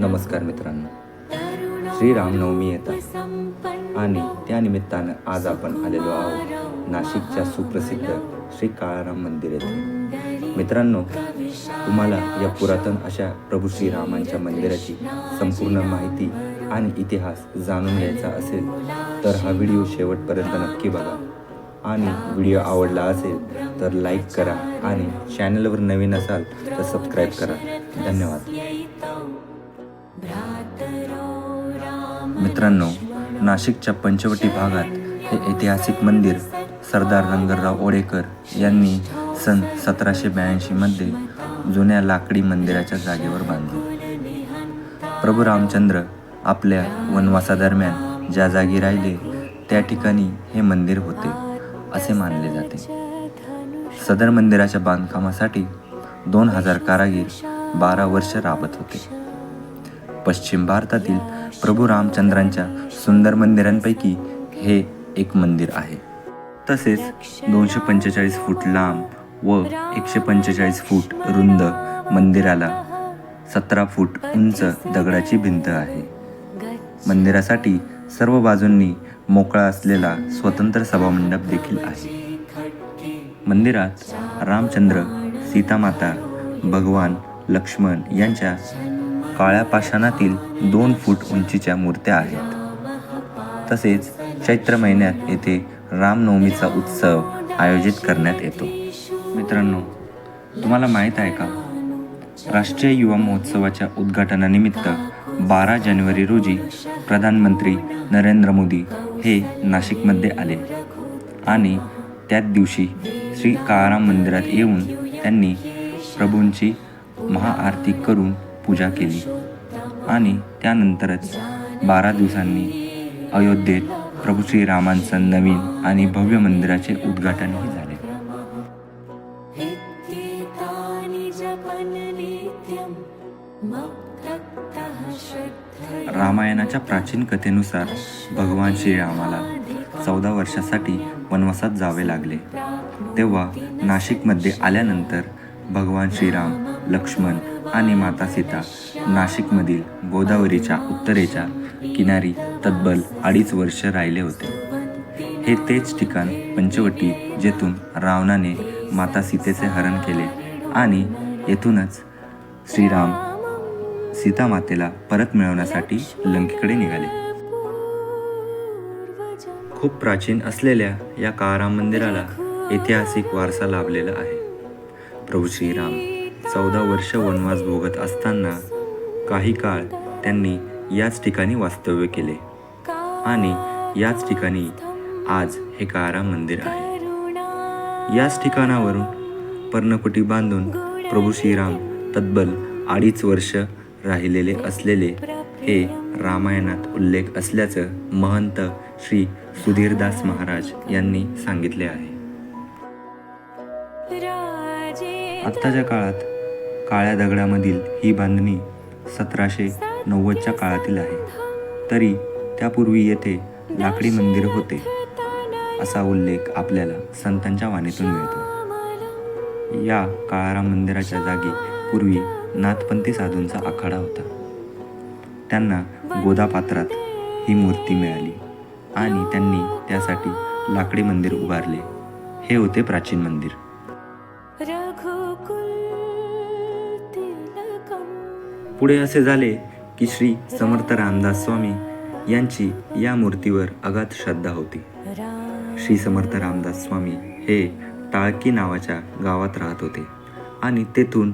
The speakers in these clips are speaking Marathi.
नमस्कार मित्रांनो. श्री रामनवमी येतात आणि त्या निमित्तानं आज आपण आलेलो आहोत नाशिकच्या सुप्रसिद्ध श्री काळाराम मंदिर येथे मित्रांनो तुम्हाला या पुरातन अशा प्रभू श्रीरामांच्या मंदिराची संपूर्ण माहिती आणि इतिहास जाणून घ्यायचा असेल तर हा व्हिडिओ शेवटपर्यंत नक्की बघा. आणि व्हिडिओ आवडला असेल तर लाईक करा आणि चॅनलवर नवीन असाल तर सबस्क्राईब करा. धन्यवाद. मित्रांनो नाशिकच्या पंचवटी भागात हे ऐतिहासिक मंदिर सरदार रंगरराव ओडेकर यांनी सन सतराशे ब्याऐंशीमध्ये जुन्या लाकडी मंदिराच्या जागेवर बांधले. प्रभू रामचंद्र आपल्या वनवासादरम्यान ज्या जागी राहिले त्या ठिकाणी हे मंदिर होते असे मानले जाते. सदर मंदिराच्या बांधकामासाठी दोन हजार कारागीर बारा वर्ष राबत होते. पश्चिम भारतातील प्रभू रामचंद्रांच्या सुंदर मंदिरांपैकी हे एक मंदिर आहे. तसेच दोनशे पंचेचाळीस फूट लांब व एकशे पंचेचाळीस फूट रुंद मंदिराला सतरा फूट उंच दगडाची भिंत आहे. मंदिरासाठी सर्व बाजूंनी मोकळा असलेला स्वतंत्र सभामंडप देखील आहे. मंदिरात रामचंद्र सीतामाता भगवान लक्ष्मण यांच्या काळ्या पाषाणातील दोन फूट उंचीच्या मूर्त्या आहेत. तसेच चैत्र महिन्यात येथे रामनवमीचा उत्सव आयोजित करण्यात येतो. मित्रांनो तुम्हाला माहीत आहे का? राष्ट्रीय युवा महोत्सवाच्या उद्घाटनानिमित्त बारा जानेवारी रोजी प्रधानमंत्री नरेंद्र मोदी हे नाशिकमध्ये आले. आणि त्याच दिवशी श्री काळाराम मंदिरात येऊन त्यांनी प्रभूंची महाआरती करून पूजा केली. आणि त्यानंतरच बारा दिवसांनी अयोध्येत प्रभू श्रीरामांचं नवीन आणि भव्य मंदिराचे उद्घाटनही झाले. रामायणाच्या प्राचीन कथेनुसार भगवान श्रीरामाला चौदा वर्षासाठी वनवासात जावे लागले. तेव्हा नाशिकमध्ये आल्यानंतर भगवान श्रीराम लक्ष्मण आणि माता सीता नाशिकमधील गोदावरीच्या उत्तरेच्या किनारी तब्बल अडीच वर्ष राहिले होते. हे तेच ठिकाण पंचवटी जेथून रावणाने माता सीतेचे हरण केले आणि येथूनच श्रीराम सीतामातेला परत मिळवण्यासाठी लंकेकडे निघाले. खूप प्राचीन असलेल्या या काराम मंदिराला ऐतिहासिक वारसा लाभलेला आहे. प्रभू श्रीराम चौदा वर्ष वनवास भोगत असताना काही काळ त्यांनी याच ठिकाणी वास्तव्य केले. आणि याच ठिकाणी आज हे काळाराम मंदिर आहे. याच ठिकाणावरून पर्णकुटी बांधून प्रभू श्रीराम तब्बल अडीच वर्ष राहिलेले असलेले हे रामायणात उल्लेख असल्याचं महंत श्री सुधीरदास महाराज यांनी सांगितले आहे. आत्ताच्या काळात काळ्या दगडामधील ही बांधणी सतराशे नव्वदच्या काळातील आहे. तरी त्यापूर्वी येथे लाकडी मंदिर होते असा उल्लेख आपल्याला संतांच्या वाणीतून मिळतो. या काळाराम मंदिराच्या जागी पूर्वी नाथपंथी साधूंचा आखाडा होता. त्यांना गोदापात्रात ही मूर्ती मिळाली आणि त्यांनी त्यासाठी लाकडी मंदिर उभारले. हे होते प्राचीन मंदिर. पुढे असे झाले की श्री समर्थ रामदास स्वामी यांची या मूर्तीवर अगाध श्रद्धा होती. श्री समर्थ रामदास स्वामी हे टाळकी नावाच्या गावात राहत होते आणि तेथून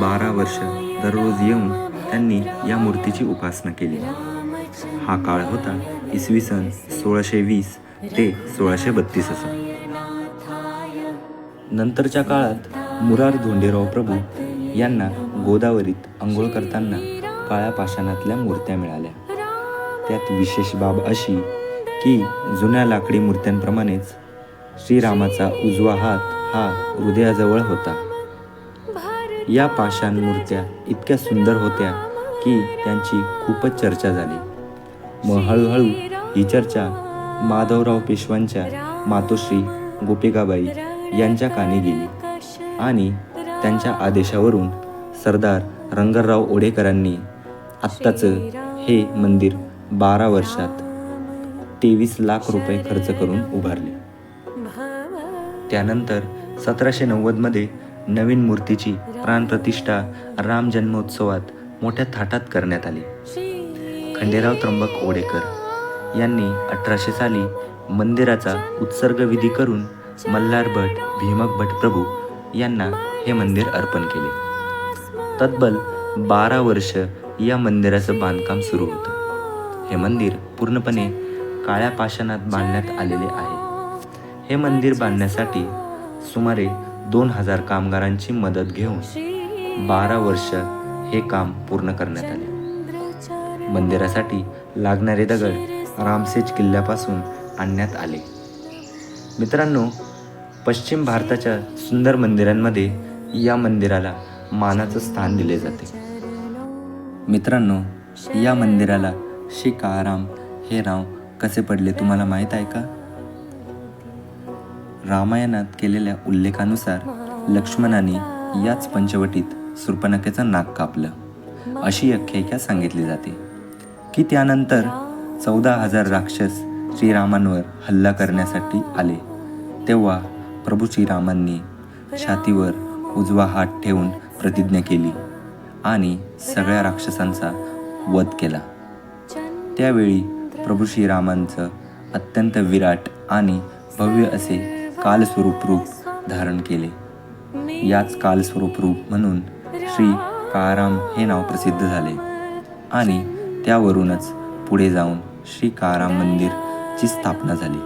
बारा वर्ष दररोज येऊन त्यांनी या मूर्तीची उपासना केली. हा काळ होता इसवी सन सोळाशे वीस ते सोळाशे बत्तीस असा. नंतरच्या काळात मुरार धोंडेराव प्रभू यांना गोदावरीत आंघोळ करताना काळ्या पाषाणातल्या मूर्त्या मिळाल्या. त्यात विशेष बाब अशी की जुन्या लाकडी मूर्त्यांप्रमाणेच श्रीरामाचा उजवा हात हा हृदयाजवळ होता. या पाषाण मूर्त्या इतक्या सुंदर होत्या की त्यांची खूपच चर्चा झाली. मग हळूहळू ही चर्चा माधवराव पेशवांच्या मातोश्री गोपिकाबाई यांच्या कानी गेली आणि त्यांच्या आदेशावरून सरदार रंगरराव ओढेकरांनी आत्ताचं हे मंदिर बारा वर्षात तेवीस लाख रुपये खर्च करून उभारले. त्यानंतर सतराशे नव्वदमध्ये नवीन मूर्तीची प्राणप्रतिष्ठा राम जन्मोत्सवात मोठ्या थाटात करण्यात आली. खंडेराव त्र्यंबक ओडेकर यांनी अठराशे साली मंदिराचा उत्सर्ग विधी करून मल्हार भट भीमक भट प्रभू यांना हे मंदिर अर्पण केले. तब्बल बारा वर्ष या मंदिराचं बांधकाम सुरू होतं. हे मंदिर पूर्णपणे काळ्या पाषाणात बांधण्यात आलेले आहे. हे मंदिर बांधण्यासाठी सुमारे दोन हजार कामगारांची मदत घेऊन बारा वर्ष हे काम पूर्ण करण्यात आले. मंदिरासाठी लागणारे दगड रामसेज किल्ल्यापासून आणण्यात आले. मित्रांनो पश्चिम भारताच्या सुंदर मंदिरांमध्ये या मंदिराला मानाचं स्थान दिले जाते. मित्रांनो या मंदिराला श्री हे नाव कसे पडले तुम्हाला माहीत आहे का? रामायणात केलेल्या उल्लेखानुसार लक्ष्मणाने याच पंचवटीत सुर्पनखेचं नाक कापलं. अशी आख्यायिका सांगितली जाते की त्यानंतर चौदा हजार राक्षस श्रीरामांवर हल्ला करण्यासाठी आले. तेव्हा प्रभू श्रीरामांनी छातीवर उजवा हात ठेवून प्रतिज्ञा केली आणि सगळ्या राक्षसांचा वध केला. त्यावेळी प्रभू श्रीरामांचं अत्यंत विराट आणि भव्य असे कालस्वरूप रूप धारण केले. याच कालस्वरूप रूप म्हणून श्री काराम हे नाव प्रसिद्ध झाले आणि त्यावरूनच पुढे जाऊन श्री मंदिर मंदिरची स्थापना झाली.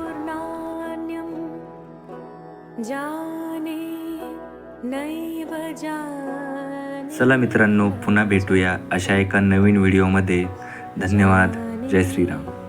जाने चला मित्रांनो पुन्हा भेटूया अशा एका नवीन व्हिडिओमध्ये. धन्यवाद. जय श्रीराम.